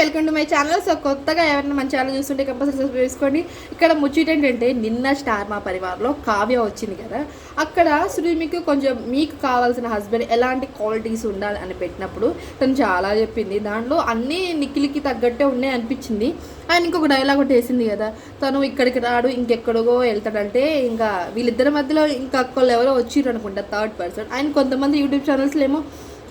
Welcome to my channel so కొత్తగా ఎవరైనా మన ఛానల్ చూస్తుంటే కంపల్సరీ సబ్స్క్రైబ్ చేసుకోండి. ఇక్కడ ముచ్చట ఏంటంటే నిన్న స్టార్ మా పరివారంలో కావ్య వచ్చింది కదా. అక్కడ శ్రీమికి కొంచెం మీకు కావాల్సిన హస్బెండ్ ఎలాంటి క్వాలిటీస్ ఉండాలి అని పెట్టినప్పుడు తను చాలా చెప్పింది. దాంట్లో అన్నీ నిఖిల్కి తగ్గట్టే ఉన్నాయి అనిపించింది. ఆయన ఇంకొక డైలాగ్ ఒకటి వేసింది కదా. తను ఇక్కడికి రాడు ఇంకెక్కడికో వెళ్తాడంటే ఇంకా వీళ్ళిద్దరి మధ్యలో ఇంకా ఒక్కళ్ళు ఎవరో వచ్చిర్రు అనుకుంటా థర్డ్ పర్సన్ ఆయన కొంతమంది యూట్యూబ్ ఛానల్స్లో ఏమో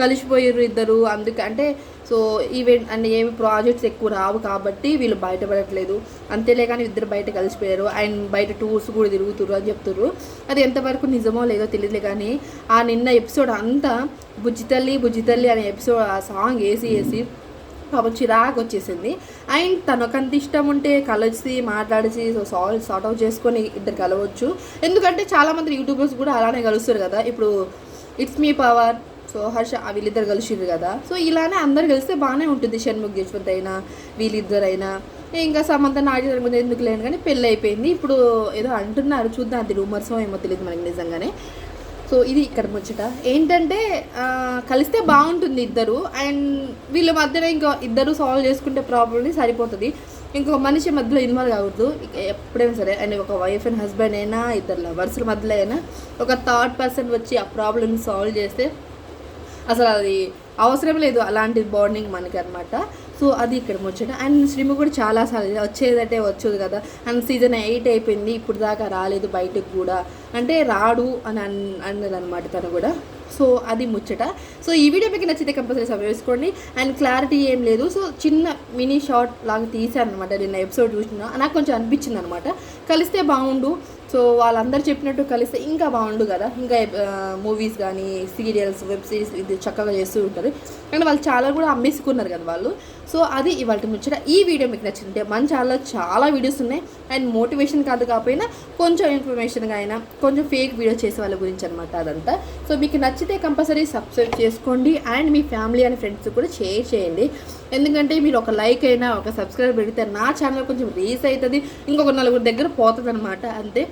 కలిసిపోయారు ఇద్దరు. అందుకంటే సో ఈవెంట్ అంటే ఏమి ప్రాజెక్ట్స్ ఎక్కువ రావు కాబట్టి వీళ్ళు బయటపడట్లేదు. అంతేలే కానీ ఇద్దరు బయట కలిసిపోయారు. అండ్ బయట టూర్స్ కూడా తిరుగుతురు అని చెప్తున్నారు అది ఎంతవరకు నిజమో లేదో తెలియదు కానీ ఆ నిన్న ఎపిసోడ్ అంతా బుజ్జితల్లి బుజ్జితల్లి అనే ఎపిసోడ్ ఆ సాంగ్ వేసి వేసి పాపం చిరాకు వచ్చేసింది. అండ్ తనకంత ఇష్టం ఉంటే కలిసి మాట్లాడిసి సాల్వ్ సార్ట్ అవుట్ చేసుకొని ఇద్దరు కలవచ్చు. ఎందుకంటే చాలామంది యూట్యూబర్స్ కూడా అలానే కలుస్తారు కదా. ఇప్పుడు it's me power so Harsha వీళ్ళిద్దరు కలిసిండ్రు కదా. సో ఇలానే అందరు కలిస్తే బాగానే ఉంటుంది షణ్ముఖ్ యశ్వంత్ అయినా వీళ్ళిద్దరైనా ఇంకా సమంత నాటి ముందు ఎందుకు లేను కానీ పెళ్ళి అయిపోయింది. ఇప్పుడు ఏదో అంటున్నారు చూద్దాం అది రూమర్స్ ఏమో తెలియదు మనకి నిజంగానే. సో ఇది ఇక్కడ ముచ్చట. ఏంటంటే కలిస్తే బాగుంటుంది ఇద్దరు. అండ్ వీళ్ళ మధ్యన ఇంకా ఇద్దరు సాల్వ్ చేసుకుంటే ప్రాబ్లమ్ని సరిపోతుంది. ఇంకొక మనిషి మధ్యలో ఇన్వాల్వ్ కావద్దు ఎప్పుడైనా సరే అండ్ ఒక వైఫ్ అండ్ హస్బెండ్ అయినా ఇద్దరు లవర్స్ల మధ్యలో అయినా ఒక థర్డ్ పర్సన్ వచ్చి ఆ ప్రాబ్లమ్ని సాల్వ్ చేస్తే అసలు అది అవసరం లేదు. అలాంటి బాండింగ్ మనకి అనమాట సో అది ఇక్కడ ముచ్చట. అండ్ శ్రీము కూడా చాలాసార్లు వచ్చేదంటే వచ్చేది కదా. అండ్ సీజన్ ఎయిట్ అయిపోయింది. ఇప్పుడు దాకా రాలేదు బయటకు కూడా. అంటే రాడు అని అన్ అన్నది అనమాట తను కూడా. సో అది ముచ్చట. సో ఈ వీడియో మీకు నచ్చితే కంపల్సరీ సబ్ చేసుకోండి. అండ్ క్లారిటీ ఏం లేదు. సో చిన్న మినీ షార్ట్ లాగా తీశాను అనమాట నిన్న ఎపిసోడ్ చూసిన. నాకు కొంచెం అనిపించింది అనమాట కలిస్తే బాగుండు. సో వాళ్ళందరూ చెప్పినట్టు కలిస్తే ఇంకా బాగుండు కదా. ఇంకా మూవీస్ కానీ సీరియల్స్ వెబ్ సిరీస్ ఇది చక్కగా చేస్తూ ఉంటారు అండ్ వాళ్ళు చాలా కూడా అమ్మేసుకున్నారు కదా వాళ్ళు. సో అది ఇవాళ ముచ్చట. ఈ వీడియో మీకు నచ్చింటే మన ఛానల్లో చాలా వీడియోస్ ఉన్నాయి. అండ్ మోటివేషన్ కాదు కాకపోయినా కొంచెం ఇన్ఫర్మేషన్గా అయినా కొంచెం ఫేక్ వీడియో చేసే వాళ్ళ గురించి అనమాట అదంతా. సో మీకు నచ్చితే కంపల్సరీ సబ్స్క్రైబ్ చేసుకోండి. అండ్ మీ ఫ్యామిలీ అండ్ ఫ్రెండ్స్ కూడా షేర్ చేయండి. ఎందుకంటే మీరు ఒక లైక్ అయినా ఒక సబ్స్క్రైబ్ పెడితే నా ఛానల్ కొంచెం రీచ్ అవుతుంది. ఇంకొక నలుగురు దగ్గర పోతుంది అనమాట అంతే.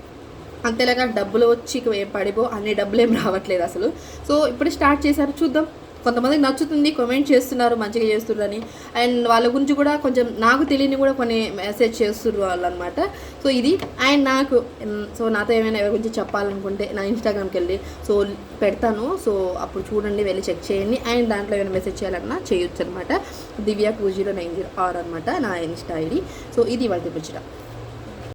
అంతేలాగా డబ్బులు వచ్చి ఏం పడిపో అన్ని డబ్బులు ఏం రావట్లేదు అసలు. సో ఇప్పుడు స్టార్ట్ చేశారు చూద్దాం. కొంతమందికి నచ్చుతుంది కామెంట్ చేస్తున్నారు మంచిగా చేస్తున్నారని అండ్ వాళ్ళ గురించి కూడా కొంచెం నాకు తెలియని కూడా కొన్ని మెసేజ్ చేస్తున్నారు వాళ్ళు అనమాట సో ఇది. అండ్ నాకు సో నాతో ఏమైనా ఎవరి గురించి చెప్పాలనుకుంటే నా ఇన్స్టాగ్రామ్కి వెళ్ళి సో పెడతాను. సో అప్పుడు చూడండి వెళ్ళి చెక్ చేయండి. అండ్ దాంట్లో ఏమైనా మెసేజ్ చేయాలన్నా చేయొచ్చు అనమాట Divya two zero nine zero R అనమాట నా ఇన్స్టా ఐడి. సో ఇది వాళ్ళ వచ్చిన